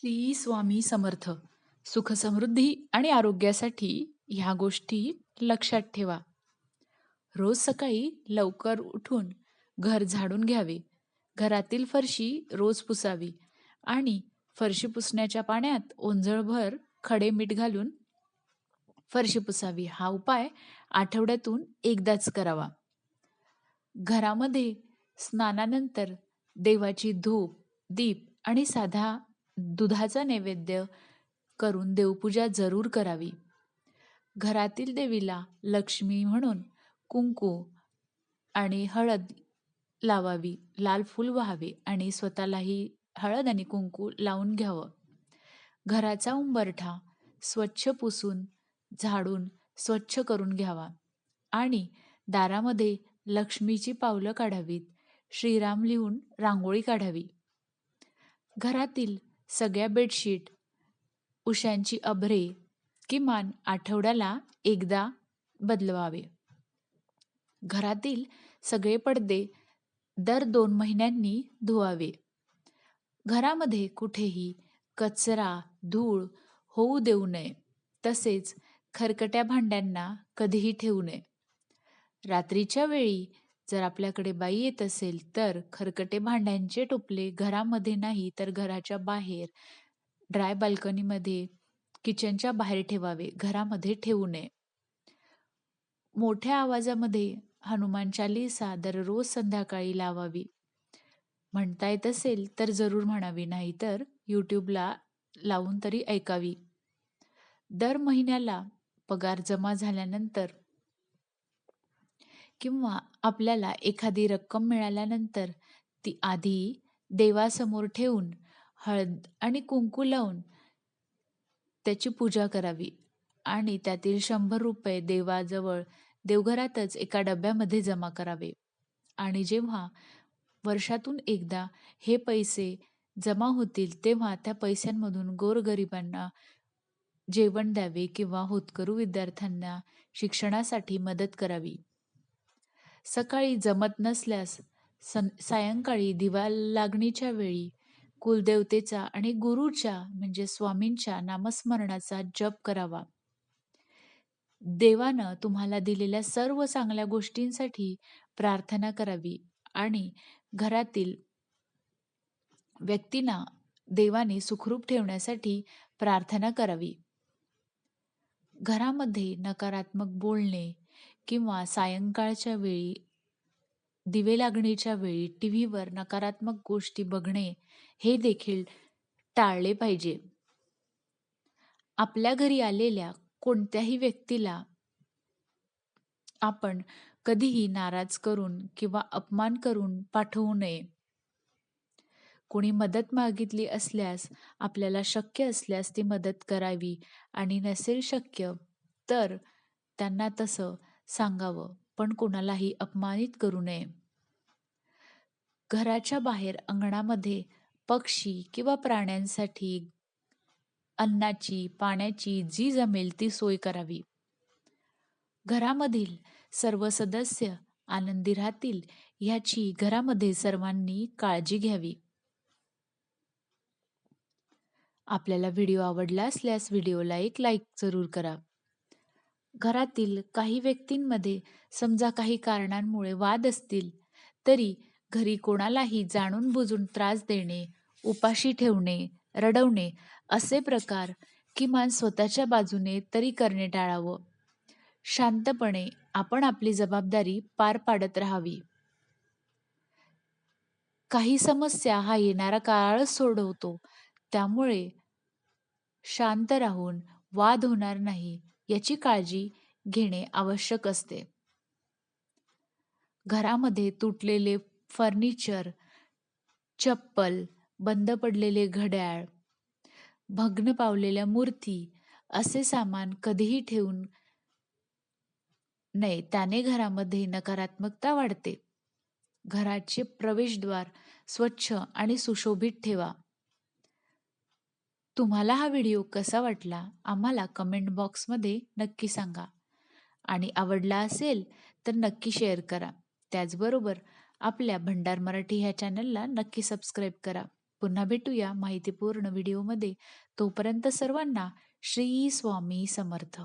श्री स्वामी समर्थ. सुखसमृद्धी आणि आरोग्यासाठी ह्या गोष्टी लक्षात ठेवा. रोज सकाळी लवकर उठून घर झाडून घ्यावे. घरातील फरशी रोज पुसावी आणि फरशी पुसण्याच्या पाण्यात ओंजळभर खडे मीठ घालून फरशी पुसावी. हा उपाय आठवड्यातून एकदाच करावा. घरामध्ये स्नानानंतर देवाची धूप दीप आणि साधा दुधाचा नैवेद्य करून देवपूजा जरूर करावी. घरातील देवीला लक्ष्मी म्हणून कुंकू आणि हळद लावावी लाल फूल व्हावे आणि स्वतःलाही हळद आणि कुंकू लावून घ्यावं. घराचा उंबरठा स्वच्छ पुसून झाडून स्वच्छ करून घ्यावा आणि दारामध्ये लक्ष्मीची पावलं काढावीत श्रीराम लिहून रांगोळी काढावी. घरातील सगळ्या बेडशीट उशांची अभ्रे किमान आठवड्याला एकदा बदलवावे. घरातील सगळे पडदे दर दोन महिन्यांनी धुवावे. घरामध्ये कुठेही कचरा धूळ होऊ देऊ नये. तसेच खरकट्या भांड्यांना कधीही ठेवू नये. रात्रीच्या वेळी जर आपल्याकडे बाई येत असेल तर खरकटे भांड्यांचे टोपले घरामध्ये नाही तर घराच्या बाहेर ड्राय बाल्कनीमध्ये किचनच्या बाहेर ठेवावे घरामध्ये ठेवू नये. मोठ्या आवाजामध्ये हनुमान चालीसा दररोज संध्याकाळी लावावी. म्हणता येत असेल तर जरूर म्हणावी नाही तर यूट्यूबला लावून तरी ऐकावी. दर महिन्याला पगार जमा झाल्यानंतर किंवा आपल्याला एखादी रक्कम मिळाल्यानंतर ती आधी देवासमोर ठेवून हळद आणि कुंकू लावून त्याची पूजा करावी. आणि त्यातील शंभर रुपये देवाजवळ देवघरातच एका डब्यामध्ये जमा करावे. आणि जेव्हा वर्षातून एकदा हे पैसे जमा होतील तेव्हा त्या पैशांमधून गोरगरिबांना जेवण द्यावे किंवा होतकरू विद्यार्थ्यांना शिक्षणासाठी मदत करावी. सकाळी जमत नसल्यास सं सायंकाळी दिवा लागणीच्या वेळी कुलदेवतेचा आणि गुरुच्या म्हणजे स्वामींच्या नामस्मरणाचा जप करावा. देवानं तुम्हाला दिलेल्या सर्व चांगल्या गोष्टींसाठी प्रार्थना करावी आणि घरातील व्यक्तींना देवाने सुखरूप ठेवण्यासाठी प्रार्थना करावी. घरामध्ये नकारात्मक बोलणे किंवा सायंकाळच्या वेळी दिवे लागणीच्या वेळी टी व्हीवर नकारात्मक गोष्टी बघणे हे देखील टाळले पाहिजे. आपल्या घरी आलेल्या कोणत्याही व्यक्तीला आपण कधीही नाराज करून किंवा अपमान करून पाठवू नये. कोणी मदत मागितली असल्यास आपल्याला शक्य असल्यास ती मदत करावी आणि नसेल शक्य तर त्यांना तसं सांगावं पण कोणालाही अपमानित करू नये. घराच्या बाहेर अंगणामध्ये पक्षी किंवा प्राण्यांसाठी अन्नाची पाण्याची जी जमेल ती सोय करावी. घरामधील सर्व सदस्य आनंदी राहतील ह्याची घरामध्ये सर्वांनी काळजी घ्यावी. आपल्याला व्हिडिओ आवडला असल्यास व्हिडिओला एक लाईक जरूर करा. घरातील काही व्यक्तींमध्ये समजा काही कारणांमुळे वाद असतील तरी घरी कोणालाही जाणून बुजून त्रास देणे उपाशी ठेवणे रडवणे असे प्रकार किमान स्वतःच्या बाजूने तरी करणे टाळावं. शांतपणे आपण आपली जबाबदारी पार पाडत राहावी. काही समस्या हा येणारा काळच सोडवतो त्यामुळे शांत राहून वाद होणार नाही. याची काळजी घेणे आवश्यक असते. घरामध्ये तुटलेले फर्निचर चप्पल बंद पडलेले घड्याळ भग्न पावलेल्या मूर्ती असे सामान कधीही ठेवून नये त्याने घरामध्ये नकारात्मकता वाढते. घराचे प्रवेशद्वार स्वच्छ आणि सुशोभित ठेवा. तुम्हाला हा व्हिडिओ कसा वाटला आम्हाला कमेंट बॉक्समध्ये नक्की सांगा. आणि आवडला असेल तर नक्की शेअर करा. त्याचबरोबर आपल्या भंडार मराठी ह्या चॅनलला नक्की सबस्क्राईब करा. पुन्हा भेटूया माहितीपूर्ण व्हिडिओमध्ये. तोपर्यंत सर्वांना श्री स्वामी समर्थ.